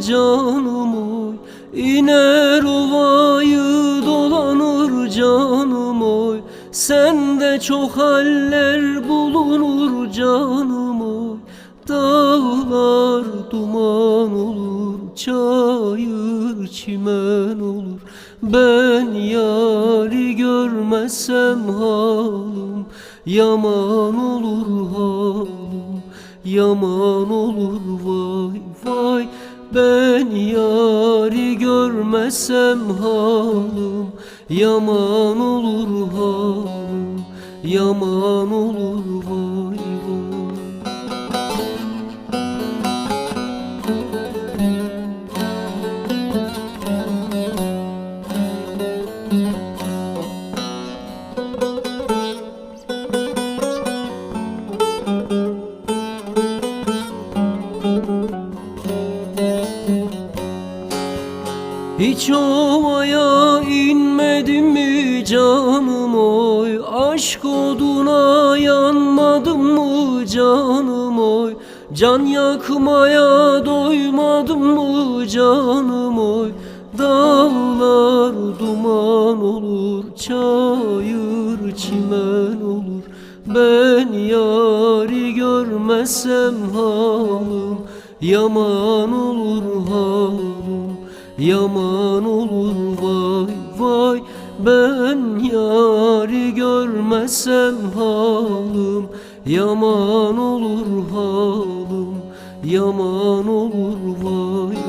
canım oy. İner ovayı dolanır canım oy. Sende çok haller bulunur canım oy. Dağlar duman olur Çayır çimen olur. Ben yari görmezsem halım Yaman olur halım Yaman olur vay vay. Ben yari görmezsem halım. Yaman olur halım. Yaman olur vay Hiç ovaya inmedim mi canım? Oy Aşk oduna yanmadım mı canım? Oy Can yakmaya doymadım mı canım? Oy Dağlar duman olur Çayır çimen olur. Ben yari görmezsem halım Yaman olur halım Yaman olur vay vay. Ben yari görmezsem halım. Yaman olur halım Yaman olur vay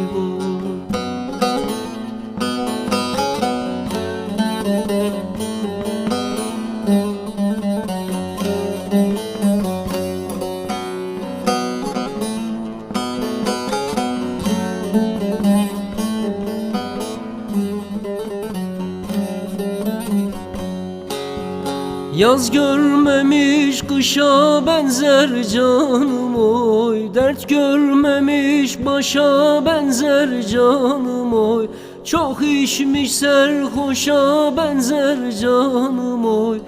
Yaz görmemiş kışa benzer canım oy. Dert görmemiş başa benzer canım oy. Çok içmiş serhoşa benzer canım oy.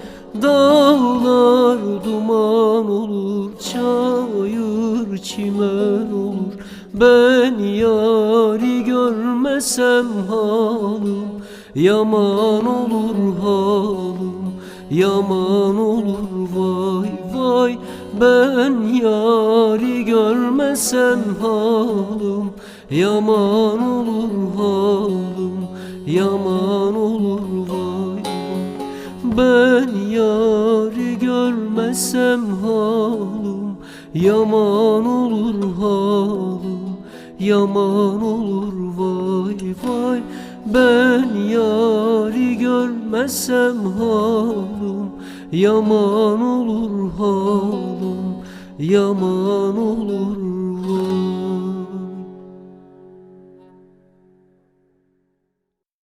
Dağlar duman olur Çayır çimen olur. Ben yari görmesem halım Yaman olur halım Yaman olur vay vay. Ben yari görmesem halım. Yaman olur halım. Yaman olur vay Ben yari görmesem halım. Yaman olur halım. Yaman olur vay vay. Ben yari görmesem halım Yaman olur halım Yaman olur